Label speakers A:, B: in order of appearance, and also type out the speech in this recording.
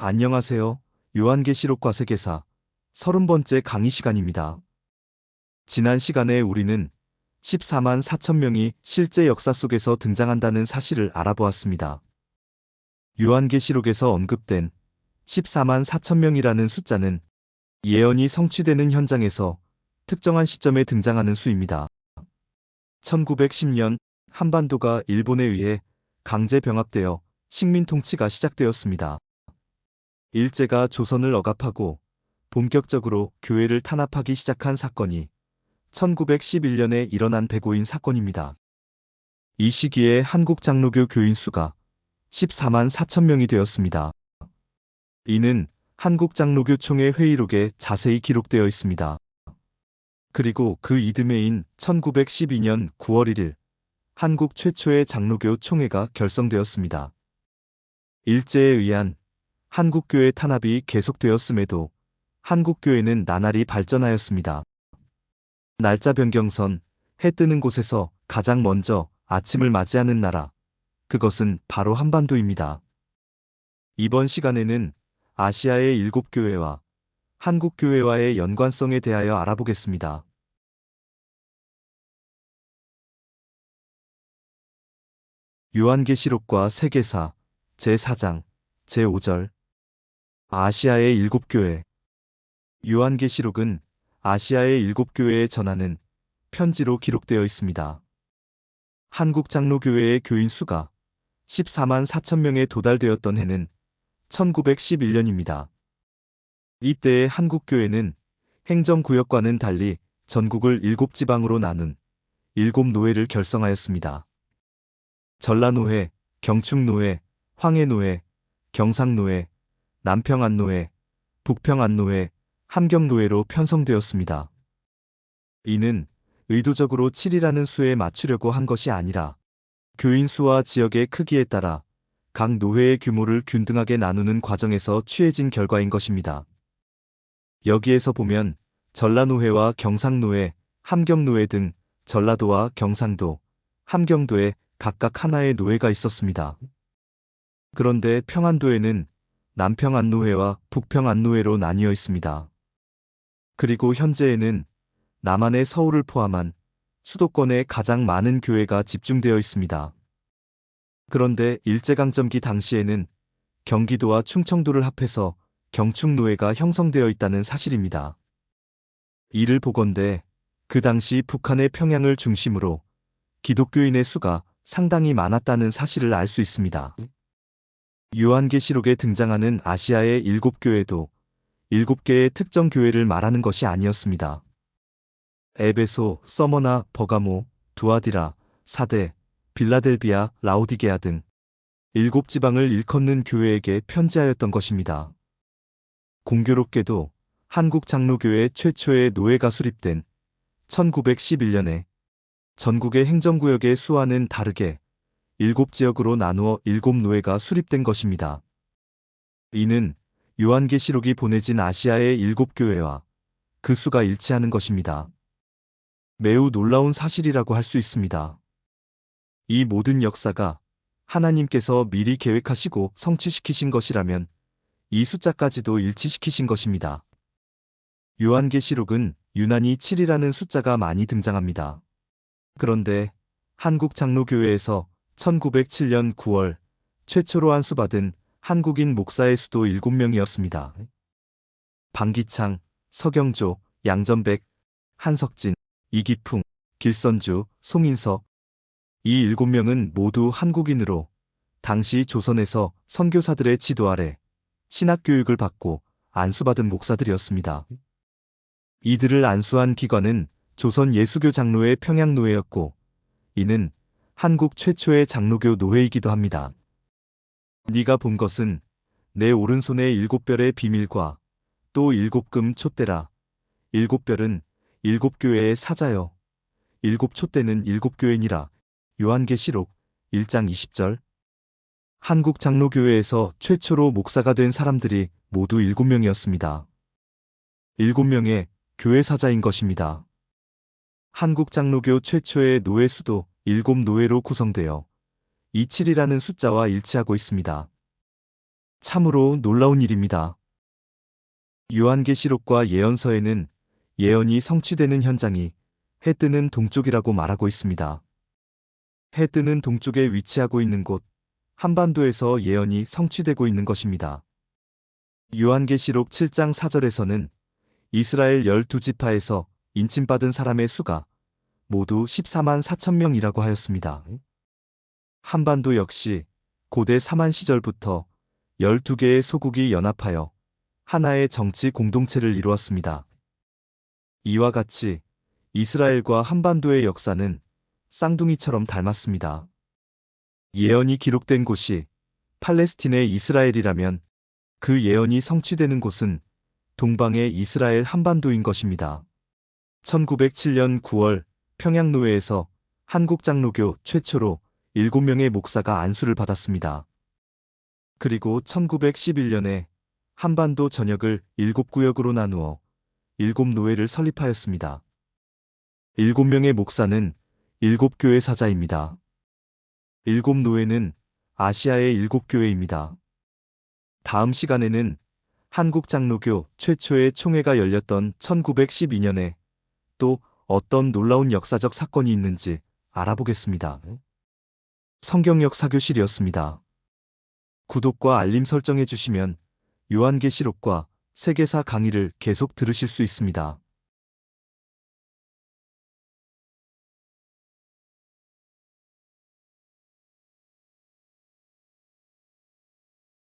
A: 안녕하세요. 요한계시록과 세계사 30번째 강의 시간입니다. 지난 시간에 우리는 14만 4천 명이 실제 역사 속에서 등장한다는 사실을 알아보았습니다. 요한계시록에서 언급된 14만 4천 명이라는 숫자는 예언이 성취되는 현장에서 특정한 시점에 등장하는 수입니다. 1910년 한반도가 일본에 의해 강제 병합되어 식민 통치가 시작되었습니다. 일제가 조선을 억압하고 본격적으로 교회를 탄압하기 시작한 사건이 1911년에 일어난 배고인 사건입니다. 이 시기에 한국 장로교 교인 수가 14만 4천 명이 되었습니다. 이는 한국 장로교 총회 회의록에 자세히 기록되어 있습니다. 그리고 그 이듬해인 1912년 9월 1일 한국 최초의 장로교 총회가 결성되었습니다. 일제에 의한 한국교회 탄압이 계속되었음에도 한국교회는 나날이 발전하였습니다. 날짜 변경선, 해 뜨는 곳에서 가장 먼저 아침을 맞이하는 나라, 그것은 바로 한반도입니다. 이번 시간에는 아시아의 일곱 교회와 한국 교회와의 연관성에 대하여 알아보겠습니다. 요한계시록과 세계사 제4장 제5절 아시아의 일곱 교회 요한계시록은 아시아의 일곱 교회에 전하는 편지로 기록되어 있습니다. 한국 장로교회의 교인 수가 14만 4천 명에 도달되었던 해는 1911년입니다. 이때의 한국 교회는 행정구역과는 달리 전국을 일곱 지방으로 나눈 일곱 노회를 결성하였습니다. 전라노회, 경축노회, 황해노회, 경상노회, 남평안노회, 북평안노회, 함경노회로 편성되었습니다. 이는 의도적으로 7이라는 수에 맞추려고 한 것이 아니라 교인 수와 지역의 크기에 따라 각 노회의 규모를 균등하게 나누는 과정에서 취해진 결과인 것입니다. 여기에서 보면 전라노회와 경상노회, 함경노회 등 전라도와 경상도, 함경도에 각각 하나의 노회가 있었습니다. 그런데 평안도에는 남평 안노회와 북평 안노회로 나뉘어 있습니다. 그리고 현재에는 남한의 서울을 포함한 수도권에 가장 많은 교회가 집중되어 있습니다. 그런데 일제강점기 당시에는 경기도와 충청도를 합해서 경축노회가 형성되어 있다는 사실입니다. 이를 보건대 그 당시 북한의 평양을 중심으로 기독교인의 수가 상당히 많았다는 사실을 알 수 있습니다. 요한계시록에 등장하는 아시아의 일곱 교회도 일곱 개의 특정 교회를 말하는 것이 아니었습니다. 에베소, 서머나, 버가모, 두아디라, 사대, 빌라델비아, 라오디게아 등 일곱 지방을 일컫는 교회에게 편지하였던 것입니다. 공교롭게도 한국 장로교회 최초의 노예가 수립된 1911년에 전국의 행정구역의 수와는 다르게 일곱 지역으로 나누어 일곱 노예가 수립된 것입니다. 이는 요한계시록이 보내진 아시아의 일곱 교회와 그 수가 일치하는 것입니다. 매우 놀라운 사실이라고 할 수 있습니다. 이 모든 역사가 하나님께서 미리 계획하시고 성취시키신 것이라면 이 숫자까지도 일치시키신 것입니다. 요한계시록은 유난히 7이라는 숫자가 많이 등장합니다. 그런데 한국 장로교회에서 1907년 9월 최초로 안수받은 한국인 목사의 수도 7명이었습니다. 방기창, 서경조, 양전백, 한석진, 이기풍, 길선주, 송인석 이 7명은 모두 한국인으로 당시 조선에서 선교사들의 지도 아래 신학교육을 받고 안수받은 목사들이었습니다. 이들을 안수한 기관은 조선 예수교 장로회 평양노회였고 이는 한국 최초의 장로교 노회이기도 합니다. 네가 본 것은 내 오른손의 일곱 별의 비밀과 또 일곱 금 촛대라. 일곱 별은 일곱 교회의 사자여. 일곱 촛대는 일곱 교회니라. 요한계시록 1장 20절. 한국 장로교회에서 최초로 목사가 된 사람들이 모두 일곱 명이었습니다. 일곱 명의 교회 사자인 것입니다. 한국 장로교 최초의 노회 수도 일곱 노회로 구성되어 27이라는 숫자와 일치하고 있습니다. 참으로 놀라운 일입니다. 요한계시록과 예언서에는 예언이 성취되는 현장이 해 뜨는 동쪽이라고 말하고 있습니다. 해 뜨는 동쪽에 위치하고 있는 곳, 한반도에서 예언이 성취되고 있는 것입니다. 요한계시록 7장 4절에서는 이스라엘 12지파에서 인침받은 사람의 수가 모두 14만 4천 명이라고 하였습니다. 한반도 역시 고대 사만 시절부터 12개의 소국이 연합하여 하나의 정치 공동체를 이루었습니다. 이와 같이 이스라엘과 한반도의 역사는 쌍둥이처럼 닮았습니다. 예언이 기록된 곳이 팔레스틴의 이스라엘이라면 그 예언이 성취되는 곳은 동방의 이스라엘 한반도인 것입니다. 1907년 9월 평양노회에서 한국장로교 최초로 7명의 목사가 안수를 받았습니다. 그리고 1911년에 한반도 전역을 7구역으로 나누어 7노회를 설립하였습니다. 7명의 목사는 7교회 사자입니다. 7노회는 아시아의 7교회입니다. 다음 시간에는 한국장로교 최초의 총회가 열렸던 1912년에 또 어떤 놀라운 역사적 사건이 있는지 알아보겠습니다. 성경 역 사교실이었습니다. 구독과 알림 설정해 주시면 요한계시록과 세계사 강의를 계속 들으실 수 있습니다.